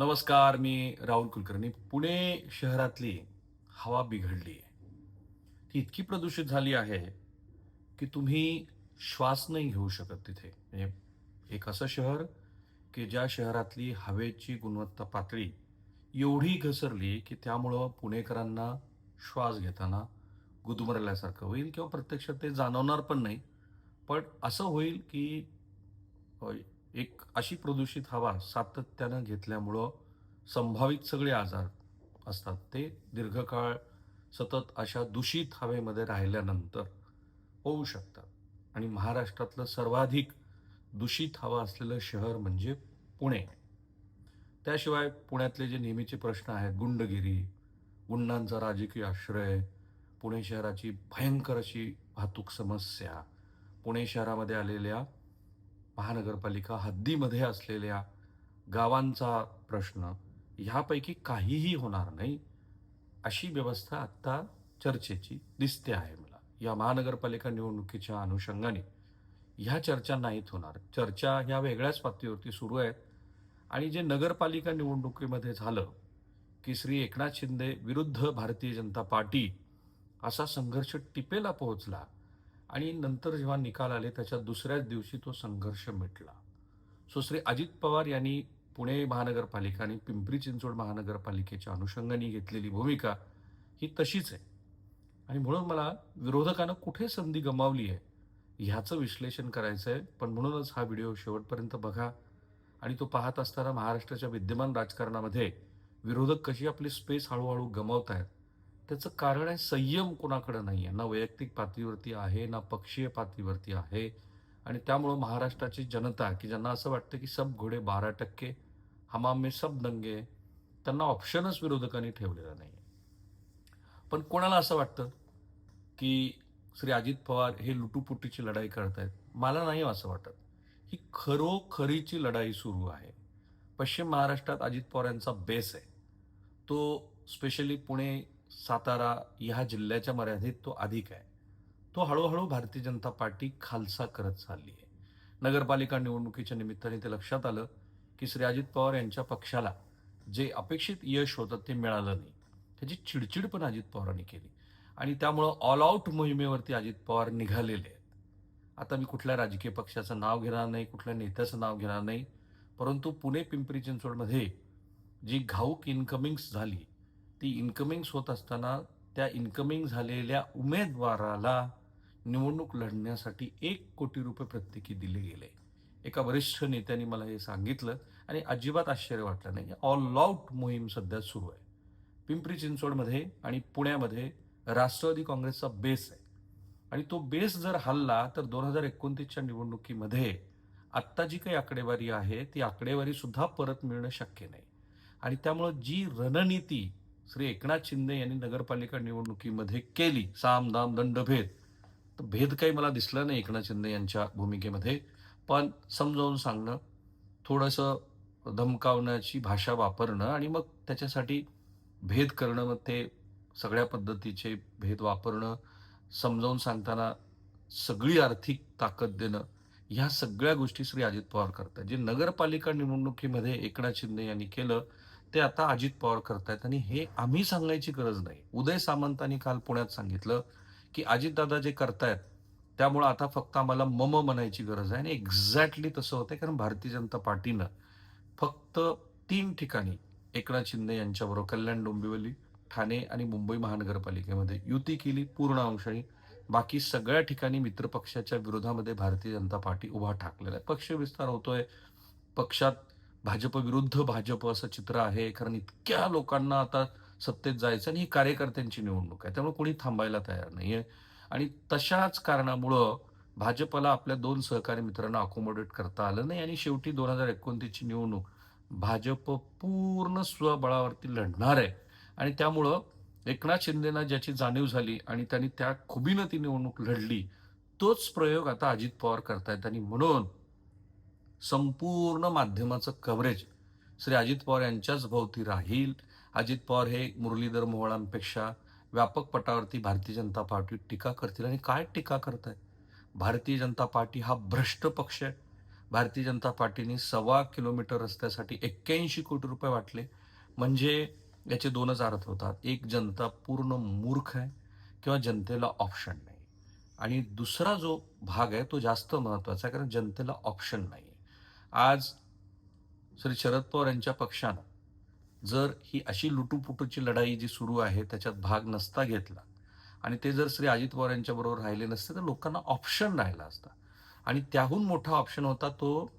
नमस्कार मी राहुल कुलकर्णी. पुणे शहरातली हवा बिघडली. आहे ती इतकी प्रदूषित झाली आहे की तुम्ही श्वास नाही घेऊ शकत तिथे. म्हणजे एक असं शहर की ज्या शहरातली हवेची गुणवत्ता पातळी एवढी घसरली की त्यामुळं पुणेकरांना श्वास घेताना गुदमरल्यासारखं होईल किंवा प्रत्यक्षात ते जाणवणार पण नाही. पण असं होईल की एक अशी प्रदूषित हवा सातत्यानं घेतल्यामुळं संभावित सगळे आजार असतात. ते दीर्घकाळ सतत अशा दूषित हवेमध्ये राहिल्यानंतर होऊ शकतात. आणि महाराष्ट्रातलं सर्वाधिक दूषित हवा असलेलं शहर म्हणजे पुणे. त्याशिवाय पुण्यातले जे नेहमीचे प्रश्न आहेत गुंडगिरी गुंडांचा राजकीय आश्रय पुणे शहराची भयंकर अशी वाहतूक समस्या पुणे शहरामध्ये आलेल्या महानगरपालिका हद्दीमध्ये असलेल्या गावांचा प्रश्न ह्यापैकी काहीही होणार नाही अशी व्यवस्था आत्ता चर्चेची दिसते आहे मला. या महानगरपालिका निवडणुकीच्या अनुषंगाने ह्या चर्चा नाहीत होणार. चर्चा ह्या वेगळ्याच पातळीवरती सुरू आहेत. आणि जे नगरपालिका निवडणुकीमध्ये झालं की श्री एकनाथ शिंदे विरुद्ध भारतीय जनता पार्टी असा संघर्ष टिपेला पोहोचला आणि नंतर जेव्हा निकाल आले त्याच्या दुसऱ्याच दिवशी तो संघर्ष मिटला. सो श्री अजित पवार यांनी पुणे महानगरपालिका आणि पिंपरी चिंचवड महानगरपालिकेच्या अनुषंगाने घेतलेली भूमिका ही तशीच आहे. आणि म्हणून मला विरोधकानं कुठे संधी गमावली आहे ह्याचं विश्लेषण करायचं आहे. पण म्हणूनच हा व्हिडिओ शेवटपर्यंत बघा आणि तो पाहत असताना महाराष्ट्राच्या विद्यमान राजकारणामध्ये विरोधक कशी आपली स्पेस हळूहळू गमावत आहेत त्याचं कारण आहे संयम कोणाकडे नाही आहे ना वैयक्तिक पातळीवरती आहे ना पक्षीय पातळीवरती आहे. आणि त्यामुळं महाराष्ट्राची जनता की ज्यांना असं वाटतं की सब घोडे बारा टक्के हमामे सब दंगे त्यांना ऑप्शनच विरोधकांनी ठेवलेला नाही पण कोणाला असं वाटतं की श्री अजित पवार हे लुटूपुटीची लढाई करतायत? मला नाही असं वाटत. ही खरोखरीची लढाई सुरू आहे. पश्चिम महाराष्ट्रात अजित पवार यांचा बेस आहे. तो स्पेशली पुणे सातारा ह्या जिल्ह्याच्या मर्यादेत तो अधिक आहे. तो हळूहळू भारतीय जनता पार्टी खालसा करत चालली आहे. नगरपालिका निवडणुकीच्या निमित्ताने ते लक्षात आलं की श्री अजित पवार यांच्या पक्षाला जे अपेक्षित यश होतं ते मिळालं नाही. त्याची चिडचिड पण अजित पवारांनी केली. आणि त्यामुळं ऑल आऊट मोहिमेवरती अजित पवार निघालेले आहेत. आता मी कुठल्या राजकीय पक्षाचं नाव घेणार नाही कुठल्या नेत्याचं नाव घेणार नाही परंतु पुणे पिंपरी चिंचवडमध्ये जी घाऊक इन्कमिंग्स झाली ती इन्कमिंग्स होत असताना त्या इन्कमिंग झालेल्या उमेदवाराला निवडणूक लढण्यासाठी एक कोटी रुपये प्रत्येकी दिले गेले. एका वरिष्ठ नेत्याने मला हे सांगितलं आणि अजिबात आश्चर्य वाटलं नाही. ऑल आऊट मोहीम सध्या सुरू आहे. पिंपरी चिंचवडमध्ये आणि पुण्यामध्ये राष्ट्रवादी काँग्रेसचा बेस आहे. आणि तो बेस जर हल्ला तर दोन हजार एकोणतीसच्या निवडणुकीमध्ये आत्ता जी काही आकडेवारी आहे ती आकडेवारीसुद्धा परत मिळणं शक्य नाही. आणि त्यामुळं जी रणनीती श्री एकनाथ शिंदे यांनी नगरपालिका निवडणुकीमध्ये केली साम दाम दंडभेद. तर भेद काही मला दिसला नाही एकनाथ शिंदे यांच्या भूमिकेमध्ये. पण समजावून सांगणं थोडंसं धमकावण्याची भाषा वापरणं आणि मग त्याच्यासाठी भेद करणं मग ते सगळ्या पद्धतीचे भेद वापरणं समजावून सांगताना सगळी आर्थिक ताकद देणं ह्या सगळ्या गोष्टी श्री अजित पवार करतात. जे नगरपालिका निवडणुकीमध्ये एकनाथ शिंदे यांनी केलं ते आता अजित पवार करतायत आणि हे आम्ही सांगायची गरज नाही. उदय सामंतांनी काल पुण्यात सांगितलं की अजितदादा जे करतायत त्यामुळं आता फक्त आम्हाला मम म्हणायची गरज आहे. आणि एक्झॅक्टली तसं होतंय कारण भारतीय जनता पार्टीनं फक्त तीन ठिकाणी एकनाथ शिंदे यांच्याबरोबर कल्याण डोंबिवली ठाणे आणि मुंबई महानगरपालिकेमध्ये युती केली पूर्ण अंशाने बाकी सगळ्या ठिकाणी मित्रपक्षाच्या विरोधामध्ये भारतीय जनता पार्टी उभा ठाकलेला आहे. पक्ष विस्तार होतोय. पक्षात भाजप विरुद्ध भाजप असं चित्र आहे कारण इतक्या लोकांना आता सत्तेत जायचं आणि ही कार्यकर्त्यांची निवडणूक आहे त्यामुळे कोणी थांबायला तयार नाहीये. आणि तशाच कारणामुळं भाजपला आपल्या दोन सहकारी मित्रांना अकोमोडेट करता आलं नाही आणि शेवटी दोन हजार एकोणतीसची निवडणूक भाजप पूर्ण स्वबळावरती लढणार आहे. आणि त्यामुळं एकनाथ शिंदेना ज्याची जाणीव झाली आणि त्यांनी त्या खुबीनं ती निवडणूक लढली तोच प्रयोग आता अजित पवार करतायत. आणि म्हणून संपूर्ण माध्यमाचं कव्हरेज श्री अजित पवार यांच्याच भोवती राहील. अजित पवार हे मुरलीधर मोहोळांपेक्षा व्यापक पटावरती भारतीय जनता पार्टी टीका करतील आणि काय टीका करतायत भारतीय जनता पार्टी हा भ्रष्ट पक्ष आहे. भारतीय जनता पार्टीने सव्वा किलोमीटर रस्त्यासाठी एक्क्याऐंशी कोटी रुपये वाटले. म्हणजे याचे दोनच अर्थ होतात. एक जनता पूर्ण मूर्ख आहे किंवा जनतेला ऑप्शन नाही. आणि दुसरा जो भाग आहे तो जास्त महत्त्वाचा आहे कारण जनतेला ऑप्शन नाही. आज श्री शरद पवार यांच्या पक्षानं जर ही अशी लुटूपुटूची लढाई जी सुरू आहे त्याच्यात भाग नसता घेतला आणि ते जर श्री अजित पवार यांच्याबरोबर राहिले नसते तर लोकांना ऑप्शन राहिला असता. आणि त्याहून मोठा ऑप्शन होता तो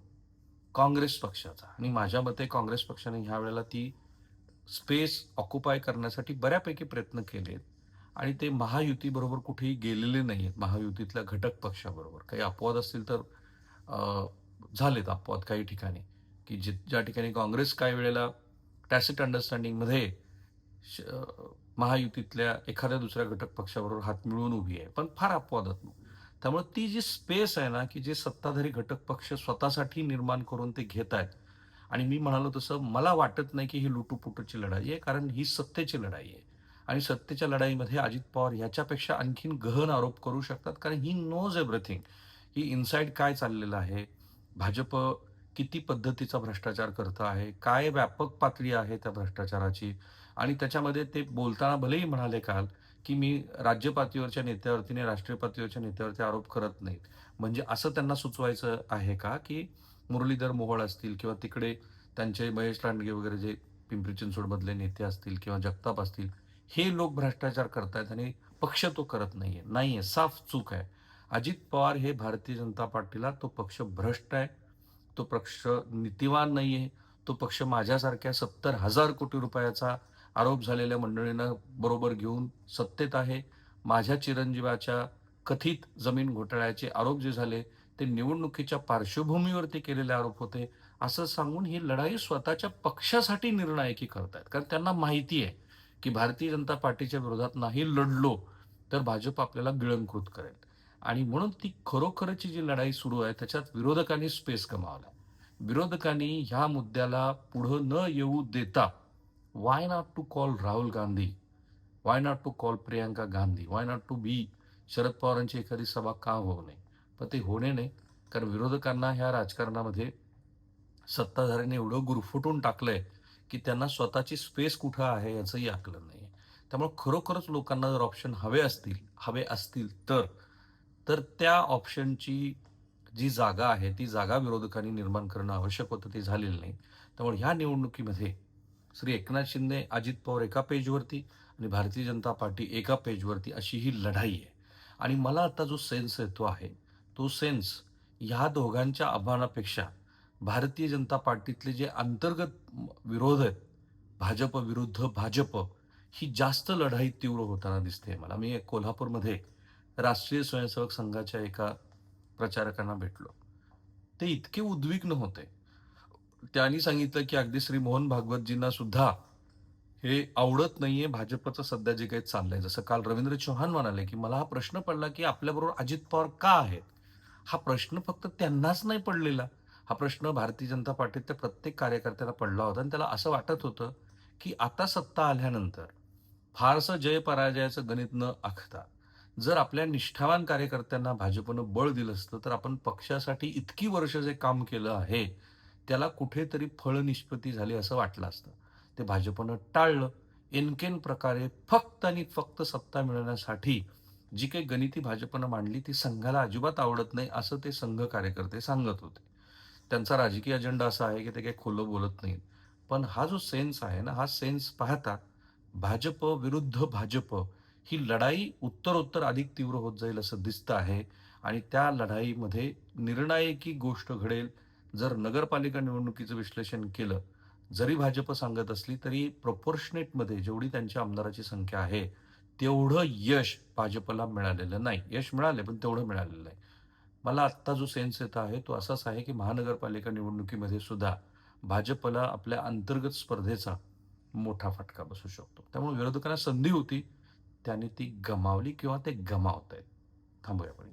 काँग्रेस पक्षाचा. आणि माझ्या मते काँग्रेस पक्षाने ह्या वेळेला ती स्पेस ऑक्युपाय करण्यासाठी बऱ्यापैकी प्रयत्न केलेत. आणि ते महायुतीबरोबर कुठेही गेलेले नाही आहेत महायुतीतल्या घटक पक्षाबरोबर. काही अपवाद असतील तर झालेत अपवाद काही ठिकाणी की जि ज्या ठिकाणी काँग्रेस काही वेळेला टॅसिट अंडरस्टँडिंगमध्ये श- महायुतीतल्या एखाद्या दुसऱ्या घटक पक्षाबरोबर हात मिळवून उभी आहे. पण फार अपवादात्मक त्यामुळे ती जी स्पेस आहे ना की जे सत्ताधारी घटक पक्ष स्वतःसाठी निर्माण करून ते घेत आहेत आणि मी म्हणालो तसं मला वाटत नाही की ही लुटूपुटूची लढाई आहे कारण ही सत्तेची लढाई आहे. आणि सत्तेच्या लढाईमध्ये अजित पवार याच्यापेक्षा आणखीन गहन आरोप करू शकतात कारण he knows everything he inside काय चाललेलं आहे भाजप किती पद्धतीचा भ्रष्टाचार करतं आहे? काय व्यापक पातळी आहे त्या भ्रष्टाचाराची? आणि त्याच्यामध्ये ते बोलताना भलेही म्हणाले काल की मी राज्य पातळीवरच्या नेत्यावरतीने राष्ट्रीय पातळीवरच्या नेत्यावरती आरोप करत नाहीत. म्हणजे असं त्यांना सुचवायचं आहे का की मुरलीधर मोहोळ असतील किंवा तिकडे त्यांचे महेश लांडगे वगैरे जे पिंपरी चिंचवडमधले नेते असतील किंवा जगताप असतील हे लोक भ्रष्टाचार करतायत आणि पक्ष तो करत नाहीये. नाहीये. साफ चूक आहे. अजित पवार हे भारतीय जनता पार्टीला तो पक्ष भ्रष्ट आहे तो पक्ष नीतिवान नाही आहे तो पक्ष माझ्यासारख्या सत्तर हजार कोटी रुपयाचा आरोप झालेल्या मंडळीनं बरोबर घेऊन सत्तेत आहे. माझ्या चिरंजीवाच्या कथित जमीन घोटाळ्याचे आरोप जे झाले ते निवडणुकीच्या पार्श्वभूमीवरती केलेले आरोप होते. असं सांगून ही लढाई स्वतःच्या पक्षासाठी निर्णायकी करतायत. कारण त्यांना माहिती आहे की भारतीय जनता पार्टीच्या विरोधात नाही लढलो तर भाजप आपल्याला गिळंकृत करेल. आणि म्हणून ती खरोखरची जी लढाई सुरू आहे त्याच्यात विरोधकांनी स्पेस गमावला. विरोधकांनी ह्या मुद्द्याला पुढं न येऊ देता why not to call Rahul Gandhi? Why not to call Priyanka Gandhi? Why not to be Sharad पवारांची एखादी सभा का होऊ नये? पण ते होणे नाही कारण विरोधकांना ह्या राजकारणामध्ये सत्ताधाऱ्यांनी एवढं गुरफुटून टाकलंय की त्यांना स्वतःची स्पेस कुठं आहे याचंही आकलन नाही त्यामुळे खरोखरच लोकांना जर ऑप्शन हवे असतील हवे असतील तर तर त्या ऑप्शनची जी जागा आहे ती जागा विरोधकांनी निर्माण करणं आवश्यक होतं ते झालेलं नाही. त्यामुळे ह्या निवडणुकीमध्ये श्री एकनाथ शिंदे अजित पवार एका पेजवरती आणि भारतीय जनता पार्टी एका पेजवरती अशी ही लढाई आहे. आणि मला आता जो सेन्स येतो आहे तो सेन्स ह्या दोघांच्या आव्हानापेक्षा भारतीय जनता पार्टीतले जे अंतर्गत विरोध आहेत भाजप विरुद्ध भाजप ही जास्त लढाई तीव्र होताना दिसते मला. मी कोल्हापूरमध्ये राष्ट्रीय स्वयंसेवक संघाच्या एका प्रचारकांना भेटलो. ते इतके उद्विग्न होते. त्यांनी सांगितलं की अगदी श्री मोहन भागवतजींना सुद्धा हे आवडत नाहीये भाजपचं सध्या जे काही चाललंय. जसं काल रवींद्र चव्हाण म्हणाले की मला हा प्रश्न पडला की आपल्याबरोबर अजित पवार का आहेत? हा प्रश्न फक्त त्यांनाच नाही पडलेला. हा प्रश्न भारतीय जनता पार्टीतल्या प्रत्येक कार्यकर्त्याला पडला होता. आणि त्याला असं वाटत होतं की आता सत्ता आल्यानंतर फारसं जय पराजयाचं गणित न आखता जर आपल्या निष्ठावान कार्यकर्त्यांना भाजपनं बळ दिलं असतं तर आपण पक्षासाठी इतकी वर्ष जे काम केलं आहे त्याला कुठेतरी फळ निष्पत्ती झाली असं वाटलं असतं. ते भाजपनं टाळलं. एनकेन प्रकारे फक्त आणि फक्त सत्ता मिळवण्यासाठी जी काही गणिती भाजपनं मांडली ती संघाला अजिबात आवडत नाही असं ते संघ कार्यकर्ते सांगत होते. त्यांचा राजकीय अजेंडा असा आहे की ते काही खुलं बोलत नाहीत. पण हा जो सेन्स आहे ना हा सेन्स पाहता भाजप विरुद्ध भाजप ही लढाई उत्तरोत्तर अधिक तीव्र होत जाईल असं दिसतं आहे. आणि त्या लढाईमध्ये निर्णायकी गोष्ट घडेल. जर नगरपालिका निवडणुकीचं विश्लेषण केलं जरी भाजप सांगत असली तरी प्रपोर्शनेटमध्ये जेवढी त्यांच्या आमदाराची संख्या आहे तेवढं यश भाजपला मिळालेलं नाही. यश मिळाले पण तेवढं मिळालेलं नाही. मला आत्ता जो सेन्स येत आहे तो असाच आहे की महानगरपालिका निवडणुकीमध्ये सुद्धा भाजपला आपल्या अंतर्गत स्पर्धेचा मोठा फटका बसू शकतो. त्यामुळे विरोधकांना संधी होती. त्याने ती गमावली किंवा ते गमावत आहेत थांबूया आपण